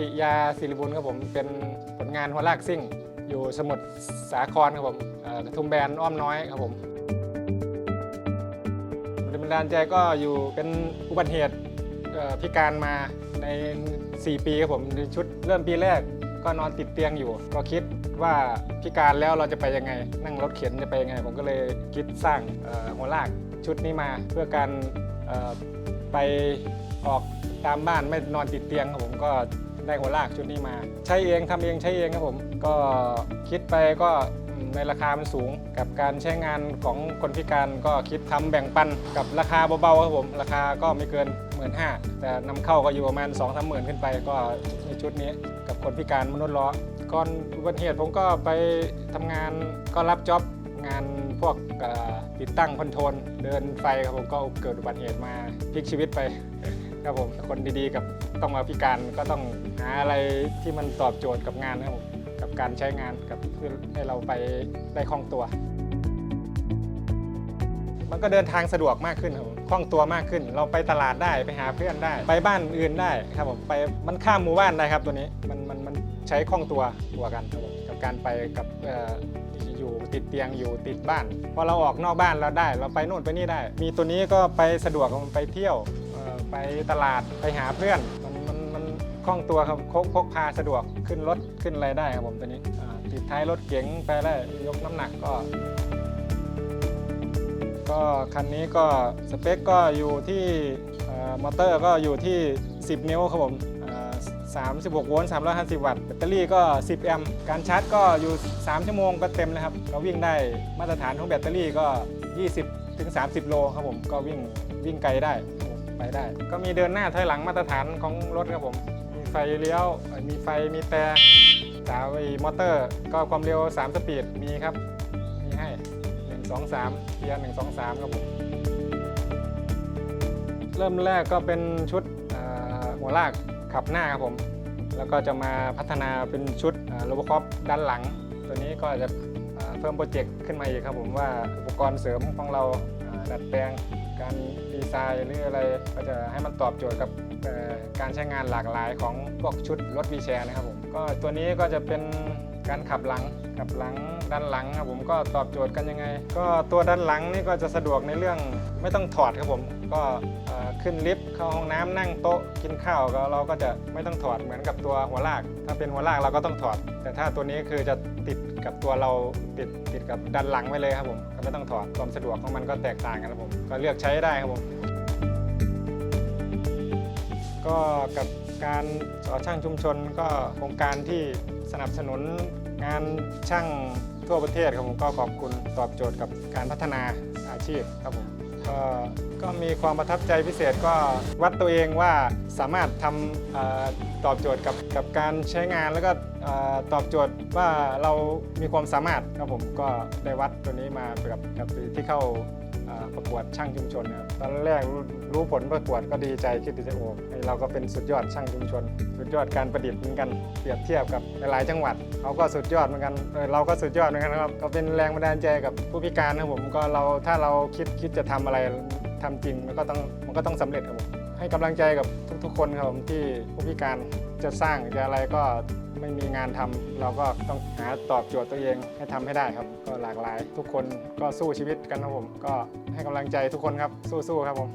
ริยาศิริบุญครับผมเป็นผลงานหัวลากซิ่ง อยู่สมุทรสาครครับผมกระทุ่มแบนอ้อมน้อยครับผมแรงบันดาลใจก็อยู่เป็นอุบัติเหตุพิการมาใน 4 ปีครับผมในชุดเริ่มปีแรกก็นอนติดเตียงอยู่ ก็คิดว่าพิการแล้วเราจะไปยังไง นั่งรถเข็นจะไปยังไง ผมก็เลยคิดสร้างหัวลากชุดนี้มาเพื่อการไปออกตามบ้านไม่นอนติดเตียงครับผมก็ ได้หัวลากชุดนี้มา ใช้เองทำเองใช้เองครับผม ก็คิดไปก็ในราคามันสูงกับการใช้งานของคนพิการก็คิดทำแบ่งปันกับราคาเบาๆครับผม ราคาก็ไม่เกิน 1 5ื่นแต่นำเข้าก็อยู่ประมาณ2องสามหมื่นขึ้นไปก็ในชุดนี้กับคนพิการมนุษย์ล้อก่อนอุบัติเหตุผมก็ไปทำงานก็รับจ็อบงานพวกติดตั้งคอนโทรลเดินไฟครับผมก็เกิดอุบัติเหตุมาพลิกชีวิตไป ครับผมคนดีๆกับต้องมาพิการก็ต้องหาอะไรที่มันตอบโจทย์กับงานนะครับผมกับการใช้งานกับเพื่อให้เราไปได้คล่องตัว มันก็เดินทางสะดวกมากขึ้นครับผมคล่องตัวมากขึ้น เราไปตลาดได้ไปหาเพื่อนได้ ไปบ้านอื่นได้ครับผมไปมันข้ามหมู่บ้านได้ครับตัวนี้มันมันมันใช้คล่องตัวตัวกันครับผมกับการไปกับอยู่ติดเตียงอยู่ติดบ้านพอเราออกนอกบ้านเราได้ เราไปโน่นไปนี่ได้ มีตัวนี้ก็ไปสะดวกไปเที่ยว ไปตลาดไปหาเพื่อน มันมันมันคล่องตัวครับพกพกพาสะดวกขึ้นรถขึ้นอะไรได้ครับผมตัวนี้อ่าติดท้ายรถเก๋งไปได้ยกน้ำหนักก็ ก็คันนี้ก็สเปคก็อยู่ที่เอ่อมอเตอร์ก็อยู่ที่ 10 นิ้วครับผมอ่อ36 โวลต์ 350 วัตต์ แบตเตอรี่ก็ 10 แอมป์ การชาร์จก็อยู่ 3 ชั่วโมงก็เต็มเลยครับก็วิ่งได้มาตรฐานของแบตเตอรี่ก็ 20 ถึง 30 โลครับผม ก็วิ่งวิ่งไกลได้ ไปได้ ก็มีเดินหน้าถอยหลังมาตรฐานของรถครับผม มีไฟเลี้ยว มีไฟ มีแต่สาวมอเตอร์ ก็ความเร็ว 3 สปีด มีครับ มีให้ 1 2 3เกียร์1 2 3 ครับผม เริ่มแรกก็เป็นชุดหัวลากขับหน้าครับผม แล้วก็จะมาพัฒนาเป็นชุดโรบอคอปด้านหลัง ตัวนี้ก็จะเอ่อเพิ่มโปรเจกต์ขึ้นมาอีกครับผมว่าอุปกรณ์เสริมของเรา ดัดแปลงการดีไซน์หรืออะไรก็จะให้มันตอบโจทย์กับการใช้งานหลากหลายของพวกชุดรถวีแชร์นะครับผมก็ตัวนี้ก็จะเป็น การขับหลังขับหลังด้านหลังครับผมก็ตอบโจทย์กันยังไง ก็ตัวด้านหลังนี่ก็จะสะดวกในเรื่องไม่ต้องถอดครับผม ก็ขึ้นลิฟต์เข้าห้องน้ำนั่งโต๊ะกินข้าวก็เราก็จะไม่ต้องถอดเหมือนกับตัวหัวลาก ถ้าเป็นหัวลากเราก็ต้องถอด แต่ถ้าตัวนี้คือจะติดกับตัวเราติดติดกับด้านหลังไว้เลยครับผมก็ไม่ต้องถอดความสะดวกของมันก็แตกต่างกันครับผมก็เลือกใช้ได้ครับผมก็กับ การสอช่างชุมชนก็โครงการที่สนับสนุนงานช่างทั่วประเทศครับผมก็ขอบคุณตอบโจทย์กับการพัฒนาอาชีพครับผมก็ก็มีความประทับใจพิเศษก็วัดตัวเองว่าสามารถทำออตอบโจทย์กับกับการใช้งานแล้วก็ตอบโจทย์ว่าเรามีความสามารถครับผมก็ได้วัดตัวนี้มากับกับที่เข้า ประกวดช่างชุมชนนะครับตอนแรกรู้ผลประกวดก็ดีใจคิดดีใจโอ้เราก็เป็นสุดยอดช่างชุมชน สุดยอดการประดิษฐ์เหมือนกันเปรียบเทียบกับหลายจังหวัดเขาก็สุดยอดเหมือนกันเราก็สุดยอดเหมือนกันครับก็เป็นแรงบันดาลใจกับผู้พิการนะผมก็เราถ้าเราคิดคิดจะทำอะไร ทำจริงมันก็ต้องมันก็ต้องสำเร็จครับผมให้กำลังใจกับทุกๆ คนครับผมที่ผู้พิการจะสร้างจะอะไรก็ไม่มีงานทำเราก็ต้องหาตอบโจทย์ตัวเองให้ทำให้ได้ครับ ก็หลากหลาย ทุกคนก็สู้ชีวิตกันครับผม ก็ให้กำลังใจทุกคนครับสู้ๆครับผม